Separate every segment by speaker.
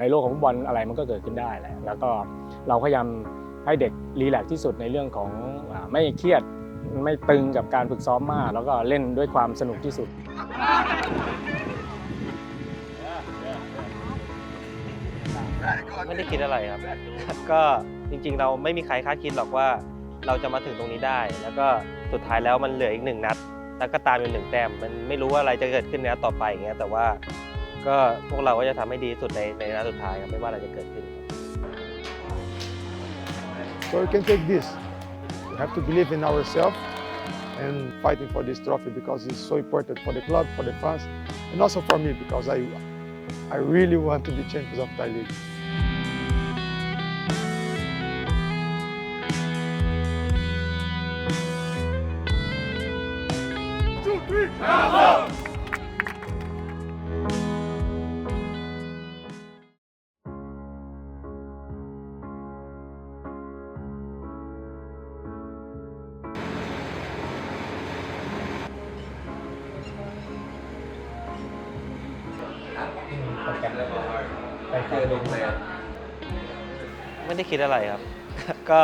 Speaker 1: ในโลกของฟุตบอลอะไรมันก็เกิดขึ้นได้แหละแล้วก็เราพยายามให้เด็กรีแลกซ์ที่สุดในเรื่องของไม่เครียดไม่ตึงกับการฝึกซ้อมมาก แล้วก็เล่นด้วยความสนุกที่สุด
Speaker 2: ไม่ได้คิดอะไรครับ ก็จริงๆ เราไม่มีใครคาดคิดหรอกว่าเราจะมาถึงตรงนี้ได้ แล้วก็สุดท้ายแล้วมันเหลืออีกหนึ่งนัด แล้วก็ตามอยู่หนึ่งแต้มมันไม่รู้ว่าอะไรจะเกิดขึ้นในนัดต่อไปอย่างเงี้ยแต่ว่า ก็พวกเราก็จะทำให้ดีที่สุดในในนัดสุดท้ายครับไม่ว่าอะไรจะเกิดขึ้น
Speaker 3: So we can take this. We have to believe in ourselves and fighting for this trophy because it's so important for the club, for the fans, and also for me because I, I really want to be champions of Thai League.
Speaker 2: ด้คิดอะไรครับ ก็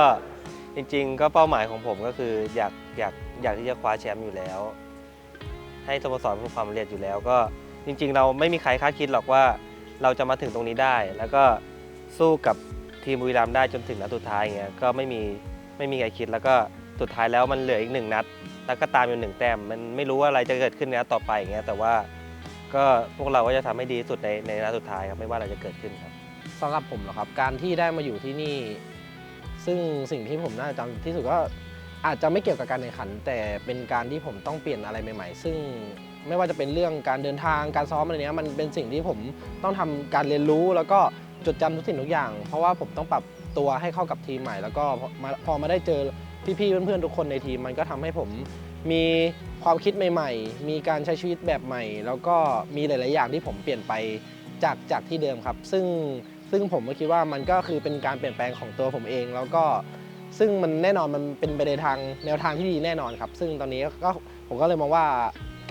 Speaker 2: จริง ๆ ก็เป้าหมายของผมก็คืออยากอยากอยากที่จะคว้าแชมป์อยู่แล้ว ให้สโมสรประสบความสำเร็จอยู่แล้ว ก็จริง ๆ เราไม่มีใครคาดคิดหรอกว่าเราจะมาถึงตรงนี้ได้ แล้วก็สู้กับทีมบุรีรัมย์ได้จนถึงนัดสุดท้ายอย่างเงี้ยก็ไม่มีไม่มีใครคิดแล้วก็สุดท้ายแล้วมันเหลืออีกหนึ่งนัด แล้วก็ตามอยู่หนึ่งแต้มมันไม่รู้ว่าอะไรจะเกิดขึ้นในนัดต่อไปอย่างเงี้ยแต่ว่าก็พวกเราก็จะทำให้ดีที่สุดในในนัดสุดท้ายครับไม่ว่าอะไรจะเกิดขึ้นครับ
Speaker 4: สำหรับผมเหรอครับ การที่ได้มาอยู่ที่นี่ ซึ่งสิ่งที่ผมน่าจะจำที่สุดก็อาจจะไม่เกี่ยวกับการแข่งขัน แต่เป็นการที่ผมต้องเปลี่ยนอะไรใหม่ ๆ ซึ่งไม่ว่าจะเป็นเรื่องการเดินทางการซ้อมอะไรเนี้ยมันเป็นสิ่งที่ผมต้องทำการเรียนรู้ แล้วก็จดจำทุกสิ่งทุกอย่าง เพราะว่าผมต้องปรับตัวให้เข้ากับทีมใหม่ แล้วก็พอมาพอมาได้เจอพี่ๆเพื่อนๆทุกคนในทีม มันก็ทำให้ผมมีความคิดใหม่ ๆ มีการใช้ชีวิตแบบใหม่ แล้วก็มีหลาย ๆ อย่างที่ผมเปลี่ยนไปจากจากที่เดิมครับ ซึ่ง ซึ่งผมก็คิดว่ามันก็คือเป็นการเปลี่ยนแปลงของตัวผมเอง แล้วก็ซึ่งมันแน่นอนมันเป็นไปในทางแนวทางที่ดีแน่นอนครับ ซึ่งตอนนี้ก็ผมก็เลยมองว่า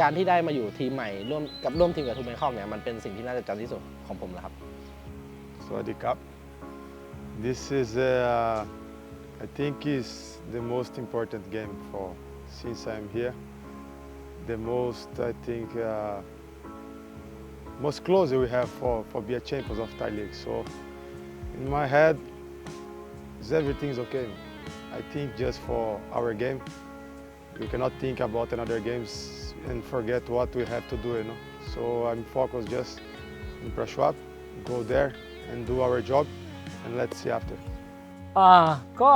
Speaker 4: การที่ได้มาอยู่ทีมใหม่ร่วมกับร่วมทีมกับทูแบงคอกเนี่ยมันเป็นสิ่งที่น่าจะจำที่สุดของผมแล้วครับ
Speaker 3: Sawadi Cup. This is, uh, I think, is the most important game for since I'm here. The most, I think, uh, most closer we have for for be a champions of Thai League. So, in my head, is everything's okay. I think just for our game, we cannot think about another games and forget what we have to do. You know. So I'm focused just in Prashwap, go there and do our job, and let's see after.
Speaker 1: อ่าก็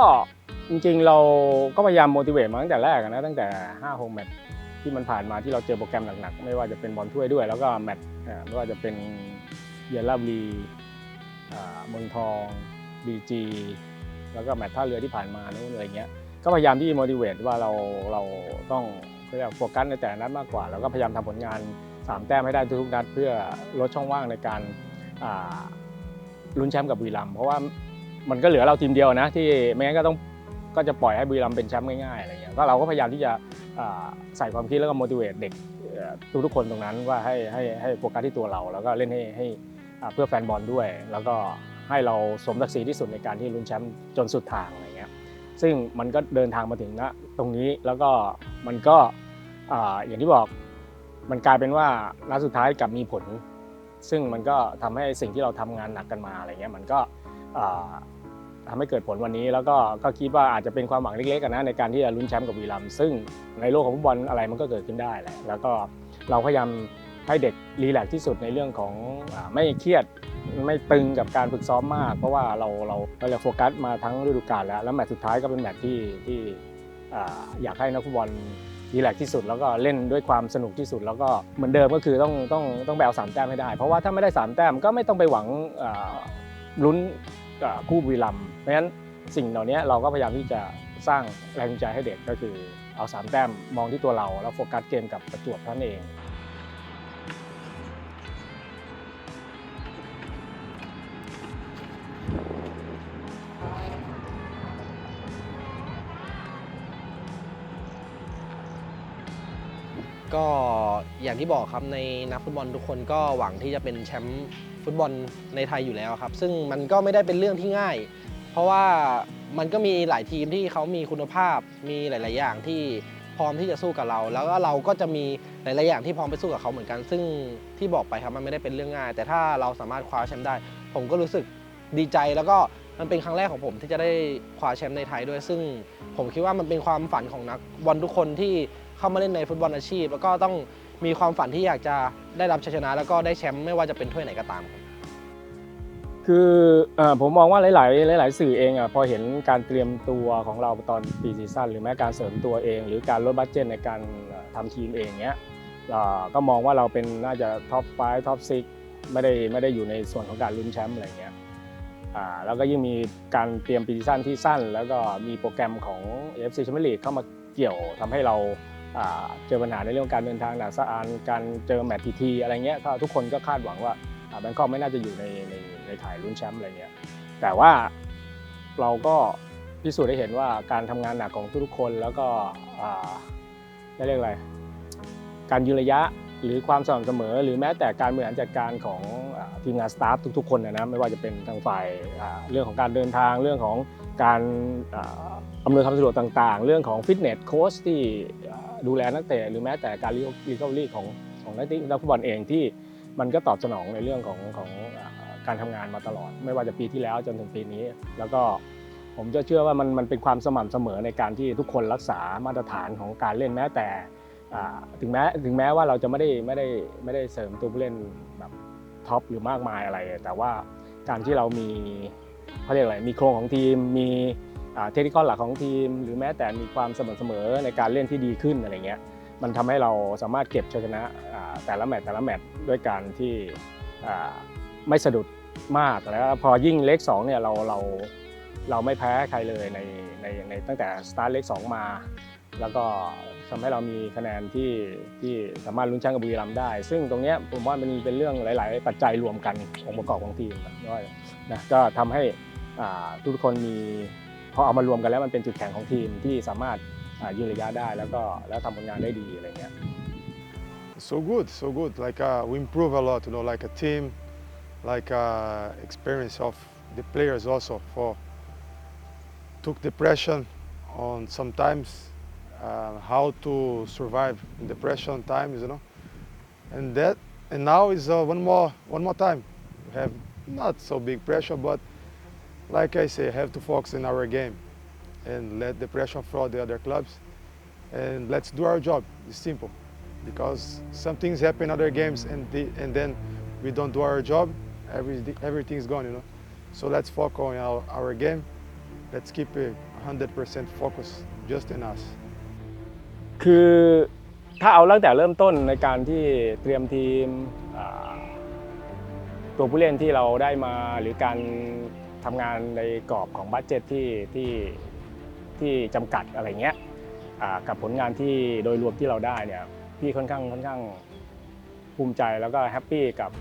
Speaker 1: จริงๆเราก็พยายาม motivate มาตั้งแต่แรกอะนะตั้งแต่5 6แมตช์ ที่มันผ่านมาที่เราเจอโปรแกรมหนักๆ ไม่ว่าจะเป็นบอลถ้วยด้วย แล้วก็แมตช์ไม่ว่าจะเป็นเยือนราบรีเมืองทองบีจีแล้วก็แมตช์ท่าเรือที่ผ่านมานู่นอะไรเงี้ยก็พยายามที่ motivate ว่าเราเราต้องเรียกโฟกัสในแต่ละนัดมากกว่า แล้วก็พยายามทำผลงาน 3 แต้มให้ได้ทุกๆนัดเพื่อลดช่องว่างในการลุ้นแชมป์กับบุรีรัมเพราะว่ามันก็เหลือเราทีมเดียวนะที่ไม่งั้นก็ต้อง ก็จะปล่อยให้บุรีรัมย์เป็นแชมป์ง่ายๆอะไรเงี้ยก็เราก็พยายามที่จะใส่ความคิดแล้วก็ motivate เด็กทุกๆคนตรงนั้นว่าให้ให้ให้โฟกัสที่ตัวเรา แล้วก็เล่นให้ให้เพื่อแฟนบอลด้วย แล้วก็ให้เราสมศักดิ์ศรีที่สุดในการที่ลุ้นแชมป์จนสุดทางอะไรเงี้ยซึ่งมันก็เดินทางมาถึงณตรงนี้แล้วก็มันก็อ่าอย่างที่บอกมันกลายเป็นว่านัดสุดท้ายกลับมีผล ซึ่งมันก็ทำให้สิ่งที่เราทำงานหนักกันมาอะไรเงี้ยมันก็ อ่าทำให้เกิดผลวันนี้ แล้วก็ก็คิดว่าอาจจะเป็นความหวังเล็กๆกันนะในการที่จะลุ้นแชมป์กับวีรัมซึ่งในโลกของฟุตบอลอะไรมันก็เกิดขึ้นได้แหละแล้วก็เราพยายามให้เด็กรีแลกซ์ที่สุดในเรื่องของอไม่เครียดไม่ตึงกับการฝึกซ้อมมาก เพราะว่าเราเราเราโฟกัสมาทั้งฤดูกาลแล้ว แล้วแมตช์สุดท้ายก็เป็นแมตช์ที่ที่ออยากให้นักฟุตบอลรีแลกซ์ที่สุดแล้วก็เล่นด้วยความสนุกที่สุด แล้วก็เหมือนเดิมก็คือต้องต้องต้องไปเอาสามแต้มให้ได้ เพราะว่าถ้าไม่ได้สามแต้มก็ไม่ต้องไปหวังลุ้น คู่บุรีรัมเพราะฉะนั้นสิ่งเหล่านี้เราก็พยายามที่จะสร้างแรงจูงใจให้เด็กก็คือเอาสามแต้มมองที่ตัวเรา แล้วโฟกัสเกมกับประจวบเท่านั้นเอง
Speaker 4: ก็ อย่างที่บอกครับในนักฟุตบอลทุกคนก็หวังที่จะเป็นแชมป์ฟุตบอลในไทยอยู่แล้วครับ ซึ่งมันก็ไม่ได้เป็นเรื่องที่ง่าย เพราะว่ามันก็มีหลายทีมที่เขามีคุณภาพมีหลาย ๆ อย่างที่พร้อมที่จะสู้กับเรา แล้วก็เราก็จะมีหลาย ๆ อย่างที่พร้อมไปสู้กับเขาเหมือนกัน ซึ่งที่บอกไปครับมันไม่ได้เป็นเรื่องง่าย แต่ถ้าเราสามารถคว้าแชมป์ได้ ผมก็รู้สึกดีใจแล้วก็มันเป็นครั้งแรกของผมที่จะได้คว้าแชมป์ในไทยด้วย ซึ่งผมคิดว่ามันเป็นความฝันของนักบอลทุกคนที่เข้ามาเล่นในฟุตบอลอาชีพ แล้วก็ต้อง มีความฝันที่อยากจะได้รับชัยชนะ แล้วก็ได้แชมป์ไม่ว่าจะเป็นถ้วยไหนก็ตามครับ
Speaker 1: คือเออผมมองว่าหลาย ๆ หลาย ๆ สื่อเองอะพอเห็นการเตรียมตัวของเราตอนปีซีซั่นหรือแม้การเสริมตัวเอง หรือการลดบัตเจ็ตในการเอ่อทำทีมเองเนี้ยเอ่อก็มองว่าเราเป็นน่าจะท็อป5ท็อป6ไม่ได้ไม่ได้อยู่ในส่วนของการลุ้นแชมป์อะไรเงี้ยอ่าแล้วก็ยิ่งมีการเตรียมปีซีซั่นที่สั้น แล้วก็มีโปรแกรมของ FC Champions League เข้ามาเกี่ยวทำให้เรา เจอปัญหาในเรื่องการเดินทางหนาสะอานการเจอแมตช์ทีอะไรเงี้ยก็ทุกคนก็คาดหวังว่าแบงคอกไม่น่าจะอยู่ในในในถ่ายลุ้นแชมป์อะไรเงี้ยแต่ว่าเราก็พิสูจน์ได้เห็นว่าการทำงานหนักของทุกๆคนแล้วก็เรียกอะไรการยืนระยะหรือความสม่ำเสมอ หรือแม้แต่การบริหารจัดการของทีมงานสตาฟทุกๆคนนะนะไม่ว่าจะเป็นทางฝ่ายเรื่องของการเดินทางเรื่องของการอำนวยความสะดวกต่างๆ เรื่องของฟิตเนสโค้ชที่ ดูแลนักเตะหรือแม้แต่การรีคอรี่ของของนักเตะนักฟุตบอลเองที่มันก็ตอบสนองในเรื่องของของการทำงานมาตลอด ไม่ว่าจะปีที่แล้วจนถึงปีนี้ แล้วก็ผมจะเชื่อว่ามันมันเป็นความสม่ำเสมอในการที่ทุกคนรักษามาตรฐานของการเล่นแม้แต่ถึงแม้ถึงแม้ว่าเราจะไม่ได้ไม่ได้ไม่ได้เสริมตัวผู้เล่นแบบท็อปหรือมากมายอะไร แต่ว่าการที่เรามีเขาเรียกอะไรมีโครงของทีมมี เทคนิคหลักของทีม หรือแม้แต่มีความเสมอๆในการเล่นที่ดีขึ้นอะไรเงี้ยมันทำให้เราสามารถเก็บชัยชนะแต่ละแมตช์แต่ละแมตช์ด้วยการที่ไม่สะดุดมากแล้วพอยิ่งเลข2เนี่ยเราเราเราไม่แพ้ใครเลยในในในตั้งแต่สตาร์ทเลข2มา แล้วก็ทำให้เรามีคะแนนที่ที่สามารถลุ้นแชมป์กับบุรีรัมย์ได้ ซึ่งตรงเนี้ยผมว่ามันเป็นเรื่องหลาย ๆ ปัจจัยรวมกันองค์ประกอบของทีมด้วยนะก็ทำให้ทุกคนมี อเอามารวมกันแล้วมันเป็นจุดแข็งของทีมที่สามารถยืนระยะได้แล้วก็แล้วทำผลงานได้ดีอะไรเงี้ย
Speaker 3: So good, so good. Like uh, we improve a lot, you know, like a team, like uh, experience of the players also for took the pressure on sometimes uh, how to survive in the pressure times, you know, and that and now is uh, one more one more time. We have not so big pressure, but like I say, have to focus in our game and let the pressure from the other clubs and let's do our job. It's simple because some things happen in other games and the, and then we don't do our job. Every, everything's gone, you know. So let's focus on our, our game. Let's keep a 100% focus just in us.
Speaker 1: คือถ้าเอาตั้งแต่เริ่มต้นในการที่เตรียมทีมอ่าตัวผู้เล่นที่เราได้มาหรือการ ทำงานในกรอบของบัตเจ็ตที่ที่ที่จำกัดอะไรเงี้ยกับผลงานที่โดยรวมที่เราได้เนี่ยพี่ค่อนข้างค่อนข้างภูมิใจแล้วก็แฮปปี้กับ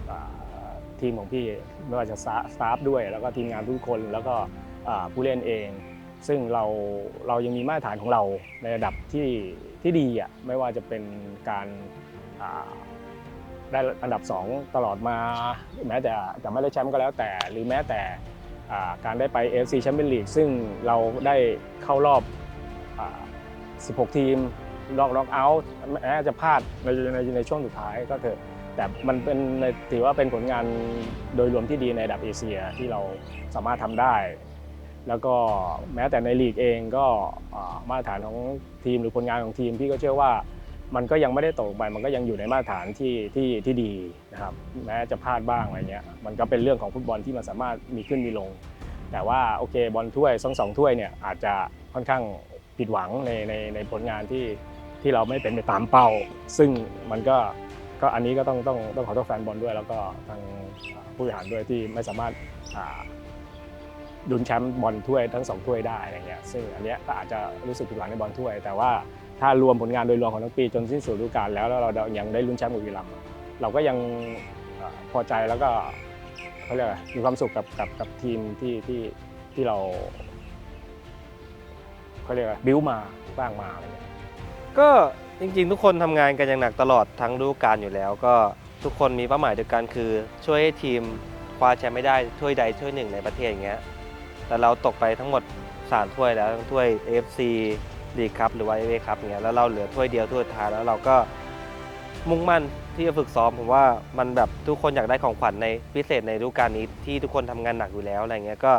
Speaker 1: ทีมของพี่ไม่ว่าจะสตาฟด้วย แล้วก็ทีมงานทุกคนแล้วก็ผู้เล่นเอง ซึ่งเราเรายังมีมาตรฐานของเราในระดับที่ที่ดีอะไม่ว่าจะเป็นการได้อันดับ 2 ตลอดมาแม้แต่จะไม่ได้แชมป์ก็แล้วแต่ หรือแม้แต่ การได้ไป AFC Champions League ซึ่งเราได้เข้ารอบอ16 ทีมรอบล็อกเอาท์แม้จะพลาดในในในช่วงสุดท้ายก็เถอะแต่มันเป็นถือว่าเป็นผลงานโดยรวมที่ดีในระดับเอเชียที่เราสามารถทำได้ แล้วก็แม้แต่ในลีกเองก็มาตรฐานของทีมหรือผลงานของทีมพี่ก็เชื่อว่า มันก็ยังไม่ได้ตกไปมันก็ยังอยู่ในมาตรฐานที่ที่ที่ดีนะครับแม้จะพลาดบ้างอะไรเงี้ยมันก็เป็นเรื่องของฟุตบอลที่มันสามารถมีขึ้นมีลง แต่ว่าโอเคบอลถ้วยสองสองถ้วยเนี่ยอาจจะค่อนข้างผิดหวังในในในผลงานที่ที่เราไม่เป็นไปตามเป้า ซึ่งมันก็ก็อันนี้ก็ต้องต้องต้องขอโทษแฟนบอลด้วย แล้วก็ทางผู้บริหารด้วยที่ไม่สามารถอ่าดุนแชมป์บอลถ้วยทั้งสองถ้วยได้อะไรเงี้ยซึ่งอันเนี้ยก็อาจจะรู้สึกผิดหวังในบอลถ้วย แต่ว่า ถ้ารวมผลงานโดยรวมของทั้งปีจนสิ้นสุดฤดูกาลแล้วแล้วเรายังได้ลุ้นแชมป์กับบุรีรัมเราก็ยังพอใจแล้วก็เขาเรียกมีความสุขกับกับกับทีมที่ที่ที่เราเขาเรียกบิ้วมาสร้างมาอะไรเงี้ย
Speaker 2: ก็จริง ๆ ทุกคนทำงานกันอย่างหนักตลอดทั้งฤดูกาลอยู่แล้ว ก็ทุกคนมีเป้าหมายเดียวกันคือ ช่วยให้ทีมคว้าแชมป์ไม่ได้ถ้วยใดถ้วยหนึ่งในประเทศอย่างเงี้ยแต่เราตกไปทั้งหมดสามถ้วยแล้วทั้งถ้วย AFC ลีกครับหรือว่า FA ครับเงี้ยแล้วเราเหลือถ้วยเดียวถ้วยท้ายแล้วเราก็มุ่งมั่นที่จะฝึกซ้อมผมว่ามันแบบทุกคนอยากได้ของขวัญในพิเศษในฤดูกาลนี้ที่ทุกคนทำงานหนักอยู่แล้วอะไรเงี้ยก็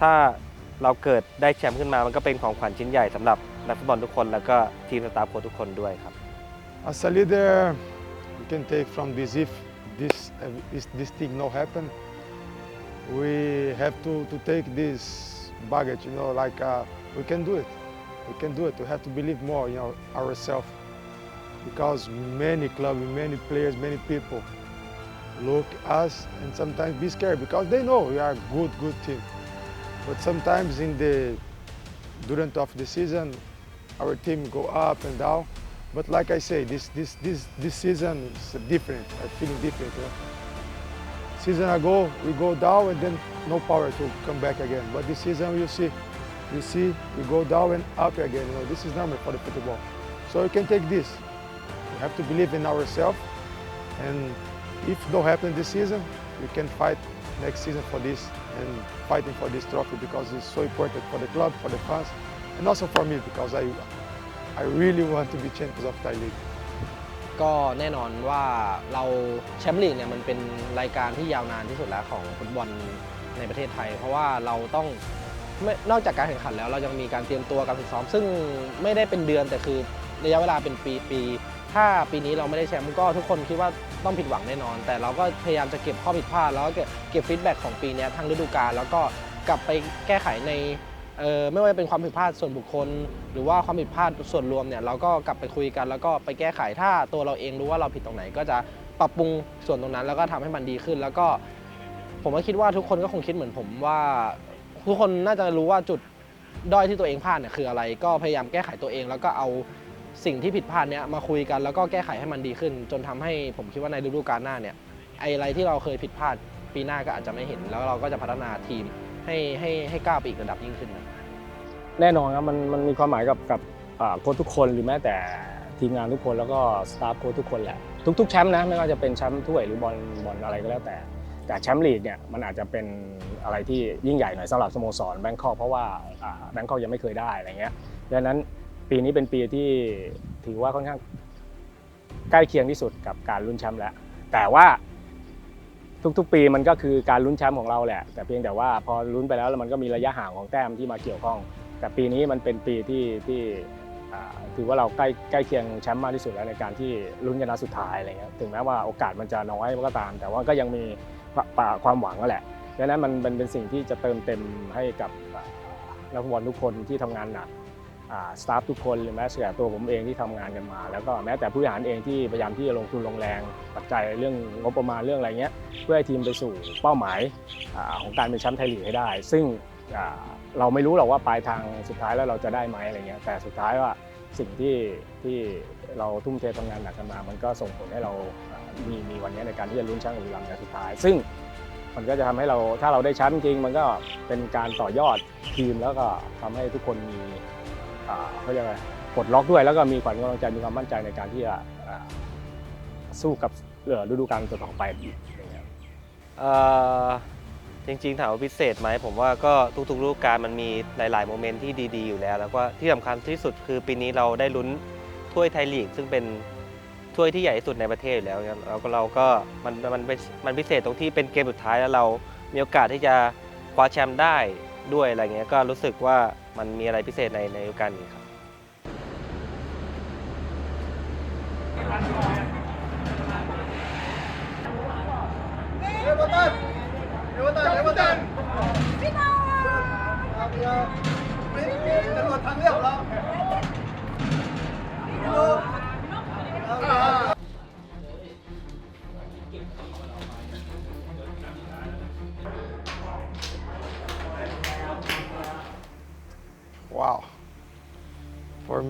Speaker 2: ถ้าเราเกิดได้แชมป์ขึ้นมามันก็เป็นของขวัญชิ้นใหญ่สำหรับนักฟุตบอลทุกคนแล้วก็ทีมสตาฟโค้ชทุกคนด้วยครับ
Speaker 3: As a leader, we can take from this if this is this thing no happen. We have to, to take this baggage, you know, like uh, we can do it. We can do it. We have to believe more in our, ourselves because many clubs, many players, many people look us and sometimes be scared because they know we are a good, good team. But sometimes in the during of the season, our team go up and down. But like I say, this this this this season is different. I'm feeling different. Know? Season ago we go down and then no power to come back again. But this season you see, you see we go down and up again. You know this is normal for the football. So you can take this. We have to believe in ourselves, and if don't happen this season, we can fight next season for this and fighting for this trophy because it's so important for the club, for the fans, and also for me because I I really want to be champions of Thai League.
Speaker 4: ก็แน่นอนว่าเราแชมป์ลีกเนี่ยมันเป็นรายการที่ยาวนานที่สุดแล้วของฟุตบอลในประเทศไทย เพราะว่าเราต้อง ไม่นอกจากการแข่งขันแล้วเรายังมีการเตรียมตัวการฝึกซ้อม ซึ่งไม่ได้เป็นเดือนแต่คือระยะเวลาเป็นปีปี ถ้าปีนี้เราไม่ได้แชมป์ก็ทุกคนคิดว่าต้องผิดหวังแน่นอน แต่เราก็พยายามจะเก็บข้อผิดพลาด แล้วก็เก็บเก็บฟีดแบ็กของปีนี้ทั้งฤดูกาลแล้วก็กลับไปแก้ไขในเอ่อไม่ว่าจะเป็นความผิดพลาดส่วนบุคคล หรือว่าความผิดพลาดส่วนรวมเนี่ยเราก็กลับไปคุยกัน แล้วก็ไปแก้ไขถ้าตัวเราเองรู้ว่าเราผิดตรงไหน ก็จะปรับปรุงส่วนตรงนั้น แล้วก็ทำให้มันดีขึ้น แล้วก็ผมก็คิดว่าทุกคนก็คงคิดเหมือนผมว่า ทุกคนน่าจะรู้ว่าจุดด้อยที่ตัวเองพลาดเนี่ยคืออะไร ก็พยายามแก้ไขตัวเองแล้วก็เอาสิ่งที่ผิดพลาดเนี่ยมาคุยกันแล้วก็แก้ไขให้มันดีขึ้น จนทำให้ผมคิดว่าในฤดูกาลหน้าเนี่ยไออะไรที่เราเคยผิดพลาดปีหน้าก็อาจจะไม่เห็น แล้วเราก็จะพัฒนาทีมให้ให้ให้ก้าวไปอีกระดับยิ่งขึ้นนะ
Speaker 1: แน่นอนครับมันมันมีความหมายกับกับโค้ชทุกคนหรือแม้แต่ทีมงานทุกคนแล้วก็สตาฟโค้ชทุกคนแหละทุกๆแชมป์นะไม่ว่าจะเป็นแชมป์ถ้วยหรือบอลบอลอะไรก็แล้วแต่ แต่แชมป์ลีกเนี่ยมันอาจจะเป็นอะไรที่ยิ่งใหญ่หน่อยสำหรับสโมสรแบงคอกเพราะว่าแบงคอกยังไม่เคยได้อะไรเงี้ยดังนั้นปีนี้เป็นปีที่ถือว่าค่อนข้างใกล้เคียงที่สุดกับการลุ้นแชมป์แล้ว แต่ว่าทุกๆ ปีมันก็คือการลุ้นแชมป์ของเราแหละ แต่เพียงแต่ว่าพอลุ้นไปแล้วแล้วมันก็มีระยะห่างของแต้มที่มาเกี่ยวข้อง แต่ปีนี้มันเป็นปีที่ที่ถือว่าเราใกล้ใกล้เคียงแชมป์มากที่สุดแล้วในการที่ลุ้นกันนัดสุดท้ายอะไรเงี้ยถึงแม้ว่าโอกาสมันจะน้อยก็ตาม แต่ว่าก็ยังมี ป่าความหวังนั่นแหละดังนั้นมันเป็นสิ่งที่จะเติมเต็มให้กับนักฟุตบอลทุกคนที่ทำงานหนักสตาฟทุกคนหรือแม้แต่ตัวผมเองที่ทำงานกันมา แล้วก็แม้แต่ผู้บริหารเองที่พยายามที่จะลงทุนลงแรงปัจจัยเรื่องงบประมาณเรื่องอะไรเงี้ยเพื่อให้ทีมไปสู่เป้าหมายของการเป็นแชมป์ไทยลีกให้ได้ ซึ่งเราไม่รู้หรอกว่าปลายทางสุดท้ายแล้วเราจะได้ไหมอะไรเงี้ยแต่สุดท้ายว่าสิ่งที่ที่เราทุ่มเททำงานหนักกันมา มันก็ส่งผลให้เรา มีมีวันนี้ในการที่จะลุ้นแชมป์กับบุรีรัมย์ในสุดท้าย ซึ่งมันก็จะทำให้เราถ้าเราได้แชมป์จริงมันก็เป็นการต่อยอดทีมแล้วก็ทำให้ทุกคนมีอ่าเขาเรียกอะไรปลดล็อกด้วยแล้วก็มีขวัญกำลังใจมีความมั่นใจในการที่จะสู้กับเหลือฤดูกาลต่อไปอีก
Speaker 2: จริงๆถามว่าพิเศษไหมผมว่าก็ทุกๆฤดูกาลมันมีหลายๆโมเมนต์ที่ดีๆอยู่แล้ว แล้วก็ที่สำคัญที่สุดคือปีนี้เราได้ลุ้นถ้วยไทยลีก ซึ่งเป็น ถ้วยที่ใหญ่ที่สุดในประเทศอยู่แล้วเนี่ยแล้วก็เราก็มันมันมันพิเศษตรงที่เป็นเกมสุดท้ายแล้วเรามีโอกาสที่จะคว้าแชมป์ได้ด้วยอะไรเงี้ยก็รู้สึกว่ามันมีอะไรพิเศษในในโอกาสนี้ครับ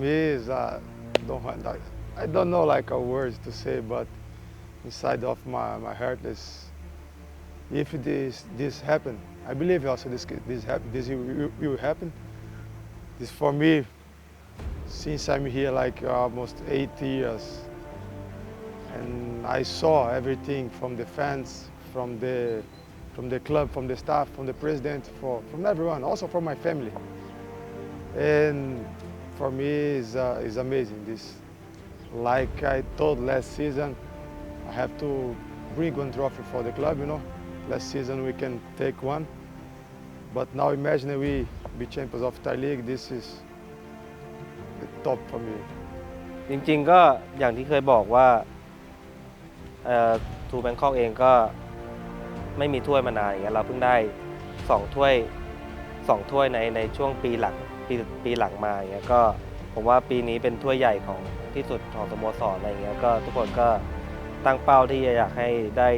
Speaker 3: Is uh, don't like, I don't know like a words to say, but inside of my, my heart is if this this happen, I believe also this this happen, this will, will happen. This for me since I'm here like almost eight years. And I saw everything from the fans, from the, from the club, from the staff, from the president, for, from everyone, also from my family. And for me, is uh, is amazing. This, like I told last season, I have to bring one trophy for the club, you know. Last season we can take one. But now imagine we be champions of Thai League. This is the top for me.
Speaker 2: จริงๆก็อย่างที่เคยบอกว่าทูแบงคอกเองก็ไม่มีถ้วยมานานอย่างเงี้ยเราเพิ่งได้สองถ้วยสองถ้วยในในช่วงปีหลัง ปีปีหลังมาอย่างเงี้ยก็ผมว่าปีนี้เป็นถ้วยใหญ่ของที่สุดของสโมสรอะไรเงี้ยก็ทุกคนก็ตั้งเป้าที่จะอยากให้ได้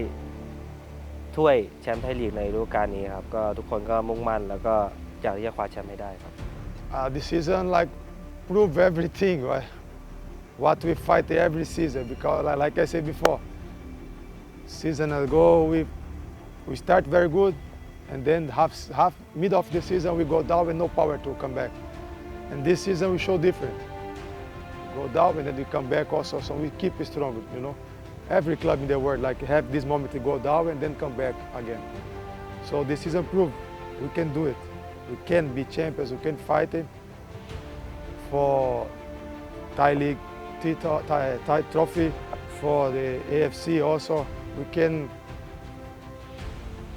Speaker 2: ถ้วยแชมป์ไทยลีกในฤดูกาลนี้ครับก็ทุกคนก็มุ่งมั่นแล้วก็อยากที่จะคว้าแชมป์ให้ได้ครับ
Speaker 3: Uh, this season, like, prove everything, right? What we fight every season, because like, like I said before, season ago we we start very good, and then half half mid of the season we go down with no power to come back, and this season we show different. Go down and then we come back also, so we keep it strong, you know. Every club in the world like have this moment to go down and then come back again. So this season proved we can do it. We can be champions. We can fight it for Thai League Thai, Thai trophy, for the AFC also. We can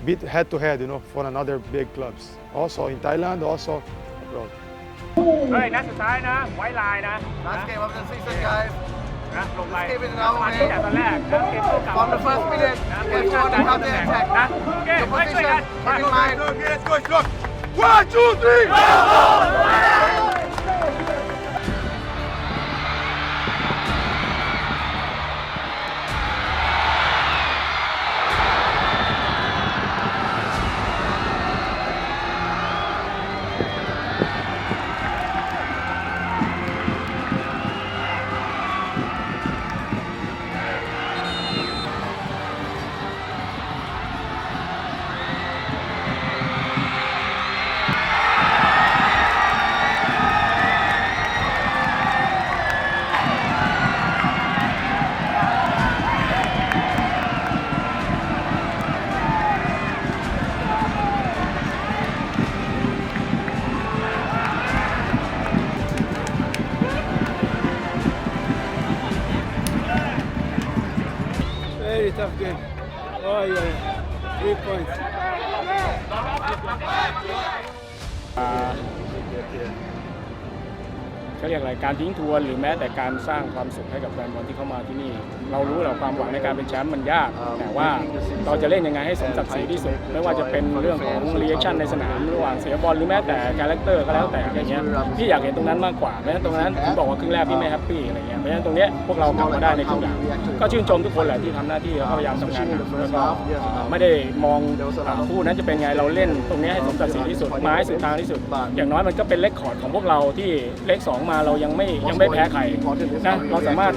Speaker 3: beat head to head, you know, for another big clubs. Also in Thailand, also abroad.
Speaker 5: เฮ้ยนัดสุดท้ายนะไว้ลายนะ
Speaker 6: Last game of the season, guys.
Speaker 5: นะลงไป
Speaker 6: Let's give it an hour,
Speaker 5: มาตั้งแต่ตอนแรกนะเกมโต้กลับ
Speaker 6: From the first minute,
Speaker 5: นะ
Speaker 6: you guys want to come there and attack.
Speaker 5: นะโอเค
Speaker 6: Your
Speaker 5: ไว้ช่วย
Speaker 6: position,
Speaker 5: กัน
Speaker 6: keep in mind.
Speaker 3: One, two, three!
Speaker 7: Very
Speaker 5: การทิ้งทวนหรือแม้แต่การสร้างความสุขให้กับแฟนบอลที่เข้ามาที่นี่ เรารู้แหละความหวังในการเป็นแชมป์มันยาก แต่ว่าเราจะเล่นยังไงให้สมศักดิ์ศรีที่สุด ไม่ว่าจะเป็นเรื่องของรีแอคชั่นในสนามระหว่างเสียบอลหรือแม้แต่คาแรคเตอร์ก็แล้วแต่อะไรเงี้ยพี่อยากเห็นตรงนั้นมากกว่าเพราะฉะนั้นตรงนั้นผมบอกว่าครึ่งแรกพี่ไม่แฮปปี้อะไรเงี้ยเพราะฉะนั้นตรงเนี้ยพวกเรากลับมาได้ในครึ่งหลังก็ชื่นชมทุกคนแหละที่ทำหน้าที่แล้วก็พยายามทำงานหนักแล้วก็ไม่ได้มองอ่าคู่นั้นจะเป็นไงเราเล่นตรงเนี้ยให้สมศักดิ์ศรีที่สุดมาให้สุดทางที่สุด อย่างน้อยมันก็เป็นเลคคอร์ดของพวกเราที่เลขสองมาเรายังไม่ยังไม่แพ้ใครนะเราสามารถ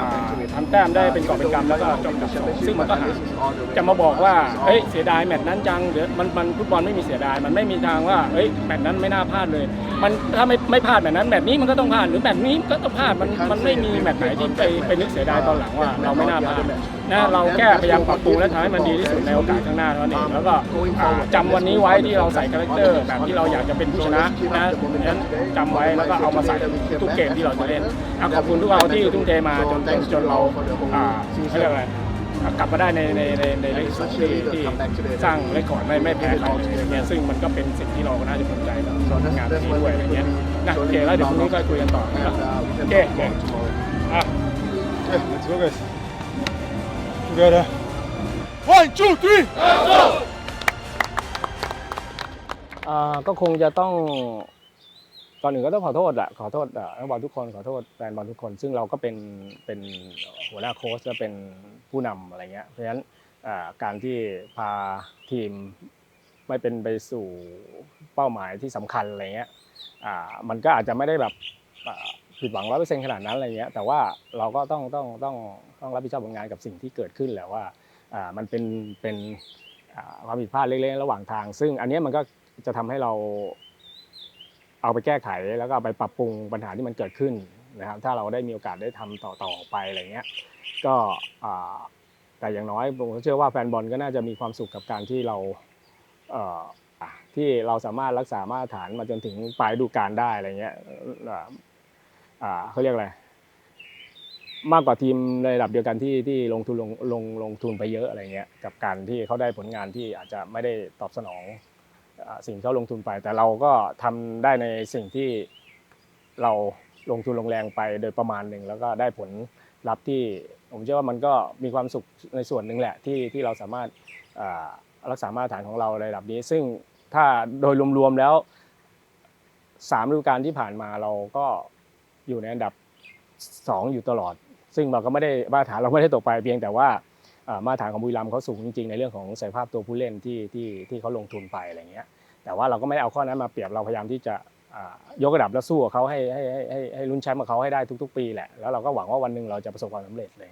Speaker 5: อ่าทำแต้มได้เป็นกอบเป็นกำแล้วก็จบกับสองซึ่งมันก็หาจะมาบอกว่าเฮ้ยเสียดายแมตช์นั้นจังหรือมันมันฟุตบอลไม่มีเสียดาย มันไม่มีทางว่าเฮ้ยแมตช์นั้นไม่น่าพลาดเลย มันถ้าไม่ไม่พลาดแมตช์นั้นแมตช์นี้มันก็ต้องพลาดหรือแมตช์นี้ก็ต้องพลาดมันมันไม่มีแมตช์ไหนที่ไปไปนึกเสียดายตอนหลังว่าเราไม่น่าพลาด นะเราแค่พยายามปรับปรุงและทำให้มันดีที่สุดในโอกาสข้างหน้าเท่านั้นเองแล้วก็อ่าจำวันนี้ไว้ที่เราใส่คาแรคเตอร์แบบที่เราอยากจะเป็นผู้ชนะนะนั้นจำไว้แล้วก็เอามาใส่ทุกเกมที่เราจะเล่นอะขอบคุณทุกเราที่ทุ่มเทมาจนจนจนเราอ่าเขาเรียกอะไรอะกลับมาได้ในในในในเลขสองที่ที่สร้างเรคคอร์ดไม่ไม่แพ้ใครเลยอะไรเงี้ยซึ่งมันก็เป็นสิ่งที่เราก็น่าจะภูมิใจกับงานนี้ด้วยอะไรเงี้ยนะโอเคแล้วเดี๋ยวพรุ่งนี้ก็คุยกันต่อนะครับโอเคโอเคอะ
Speaker 3: Okay, let's go guys. Together. One, two, three!
Speaker 5: อ่าก็คงจะต้องก่อนอื่นก็ต้องขอโทษแหละขอโทษอ่านักบอลทุกคนขอโทษแฟนบอลทุกคน ซึ่งเราก็เป็นเป็นหัวหน้าโค้ชและเป็นผู้นำอะไรเงี้ยเพราะฉะนั้นอ่าการที่พาทีมไม่เป็นไปสู่เป้าหมายที่สำคัญอะไรเงี้ยอ่ามันก็อาจจะไม่ได้แบบอ่า ผิดหวังร้อยเปอร์เซ็นต์ขนาดนั้นอะไรเงี้ยแต่ว่าเราก็ต้องต้องต้องต้องรับผิดชอบผลงานกับสิ่งที่เกิดขึ้นแหละว่าอ่ามันเป็นเป็นความผิดพลาดเล็กๆ ระหว่างทาง ซึ่งอันนี้มันก็จะทำให้เรา
Speaker 1: เอาไปแก้ไขแล้วก็ไปปรับปรุงปัญหาที่มันเกิดขึ้นนะครับ ถ้าเราได้มีโอกาสได้ทำต่อๆไปอะไรเงี้ยก็แต่อย่างน้อยผมเชื่อว่าแฟนบอลก็น่าจะมีความสุขกับการที่เราที่เราสามารถรักษามาตรฐานมาจนถึงปลายฤดูกาลได้อะไรเงี้ย อ่าเขาเรียกอะไรมากกว่าทีมในระดับเดียวกันที่ที่ลงทุนลงลงลงทุนไปเยอะอะไรเงี้ยกับการที่เขาได้ผลงานที่อาจจะไม่ได้ตอบสนองสิ่งที่เขาลงทุนไป แต่เราก็ทำได้ในสิ่งที่เราลงทุนลงแรงไปโดยประมาณหนึ่งแล้วก็ได้ผลลัพธ์ที่ผมเชื่อว่ามันก็มีความสุขในส่วนหนึ่งแหละที่ที่เราสามารถอ่ารักษามาตรฐานของเราในระดับนี้ ซึ่งถ้าโดยรวมๆแล้วสามฤดูกาลที่ผ่านมาเราก็ อยู่ในอันดับสองอยู่ตลอด ซึ่งเราก็ไม่ได้มาตรฐานเราไม่ได้ตกไปเพียงแต่ว่ามาตรฐานของบุรีรัมย์เขาสูงจริงๆ ในเรื่องของศักยภาพตัวผู้เล่นที่ที่ที่เขาลงทุนไปอะไรเงี้ยแต่ว่าเราก็ไม่ได้เอาข้อนั้นมาเปรียบเราพยายามที่จะยกระดับและสู้กับเขาให้ให้ให้ให้ให้ลุ้นแชมป์กับเขาให้ได้ทุก ๆ ปีแหละแล้วเราก็หวังว่าวันหนึ่งเราจะประสบความสำเร็จเลย